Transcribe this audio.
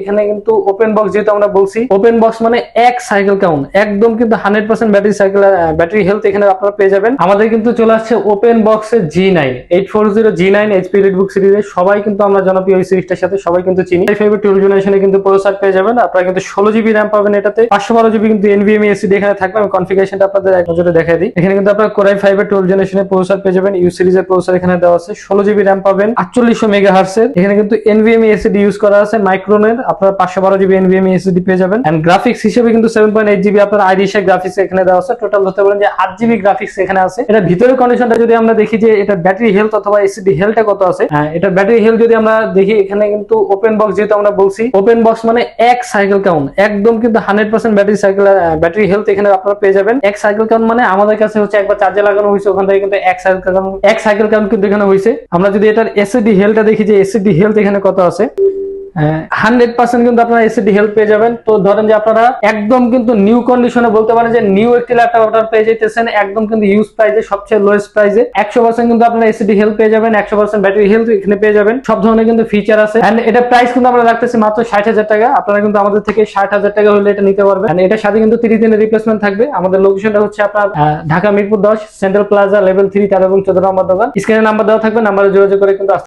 এখানে কিন্তু open box যেহেতু আমরা বলছি ওপেন বক্স মানে এক সাইকেল কাউন্ট একদম কিন্তু hundred percent battery cycle battery health এখানে আপনারা পেয়ে যাবেন। আমাদের কিন্তু চলে আসছে ওপেন বক্সের G nine eight four zero G nine HP book সিরিজে সবাই কিন্তু আমরা জনপ্রিয় এই সিরিজটার সাথে, সবাই কিন্তু চিনি। টুয়েলভ জেনারেশনে কিন্তু প্রসেসর পেয়ে যাবেন, আপনারা কিন্তু ষোলো জিবি র্যাম পাবেন এটাতে, পাঁচশো বারো জিবি কিন্তু এনভিএমই এসিডি এখানে থাকবে, আমি কনফিগারেশনটা আপনাদের এক নজরে দেখাই দিই। এখানে কিন্তু আপনার কোরাই ফাইভ এর টুয়েলভ জেনারেশনের প্রসেসর পেয়ে যাবেন ইউ সিরিজের প্রসার এখানে দেওয়া আছে, ষোলো জিবি র্যাম পাবেন, আটচল্লিশশো মেগা হার্সের এখানে কিন্তু এনভিএমই এসিডি ইউজ করা আছে মাইক্রোনের আপনারা পাঁচশো বারো জিবি এনভিএমই এসিডি পেয়ে যাবেন। এন্ড গ্রাফিক্স হিসেবে কিন্তু সেভেন পয়েন্ট এইট জিবি আপনার আইরিশে গ্রাফিক্স এখানে দেওয়া আছে। টোটাল ধরতে পারেন যে আট জিবি গ্রাফিক্স এখানে আছে। এটা ভিতরের কন্ডিশনটা যদি আমরা দেখি যে এটা ব্যাটারি হেলথ অথবা এসিডি হেলথটা কত আছে হ্যাঁ, এটা ব্যাটারি হেলথ যদি আমরা দেখি এখানে কিন্তু ওপেন বক্স যেহেতু আমরা বলছি ওপেন বক্স মানে এক সাইকেল কাউন্ট একদম কিন্তু hundred percent battery cycle battery health এখানে আপনারা পেয়ে যাবেন। এক সাইকেল কাউন্ট মানে আমাদের কাছে হচ্ছে একবার চার্জে লাগানো হয়েছে ওখান থেকে কিন্তু এক সাইকেল কাউন্ট এক সাইকেল কাউন্ট কিন্তু এখানে হয়েছে। আমরা যদি এটার এসিডি হেলথটা দেখি যে এসিডি হেলথ এখানে কত আছে হান্ড্রেড পার্সেন্ট কিন্তু আপনারা এসিডি হেল্প পেয়ে যাবেন। তো ধরেন যে আপনারা একদম কিন্তু নিউ কন্ডিশনে বলতে পারেন যে নিউ একটি ল্যাপটপ পেয়ে যেতেছেন একদম কিন্তু ইউজ প্রাইজে সবচেয়ে লোয়েস্ট প্রাইজে একশো পার্সেন্ট কিন্তু আপনারা এসিডি হেল্প পেয়ে যাবেন, একশো পার্সেন্ট ব্যাটারি হেলথ এখানে পেয়ে যাবেন। সব ধরনের কিন্তু ফিচার আছে। এটা প্রাইস কিন্তু আমরা রাখতেছি মাত্র ষাট হাজার টাকা। আপনারা কিন্তু আমাদের থেকে ষাট হাজার টাকা হলে এটা নিতে পারবেন। এটার সাথে কিন্তু তিরিশ দিনের রিপ্লেসমেন্ট থাকবে। আমাদের লোকেশনটা হচ্ছে আপনার ঢাকা মিরপুর দশ সেন্ট্রাল প্লাজা লেভেল থ্রি তেরো এবং চোদ্দ নম্বর দোকান। স্ক্রিনে নাম্বার দেওয়া থাকবে নাম্বারে যোগাযোগ করে কিন্তু